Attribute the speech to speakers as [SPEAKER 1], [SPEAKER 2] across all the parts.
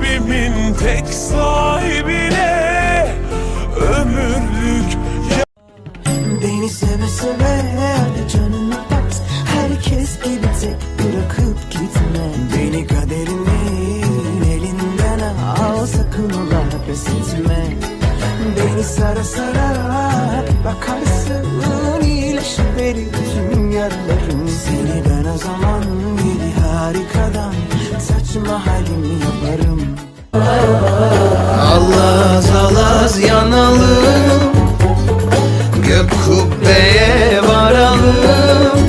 [SPEAKER 1] kalbimin tek sahibine ömürlük
[SPEAKER 2] Beni seve seve canını bak Herkes gibi tek bırakıp gitme. Beni kaderimin elinden al Sakın ola pes Beni sara sara bakarsın iyileşir verir tüm Seni ben o zaman bir harikadan Saçma halimi yaparım
[SPEAKER 3] Gök kubbeye varalım.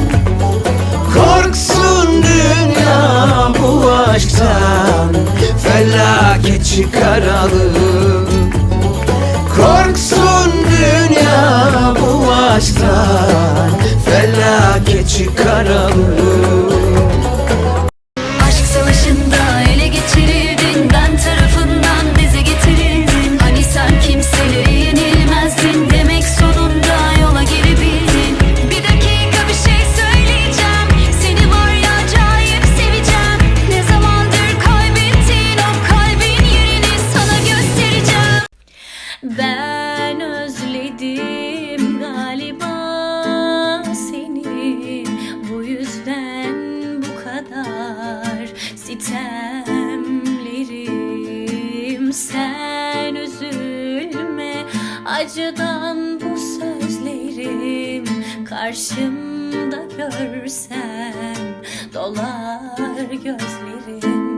[SPEAKER 3] Korksun dünya bu aşktan Felaket çıkaralım. Korksun
[SPEAKER 4] sitemlerim. Sen üzülme acıdan bu sözlerim Karşımda görsen dolar gözlerim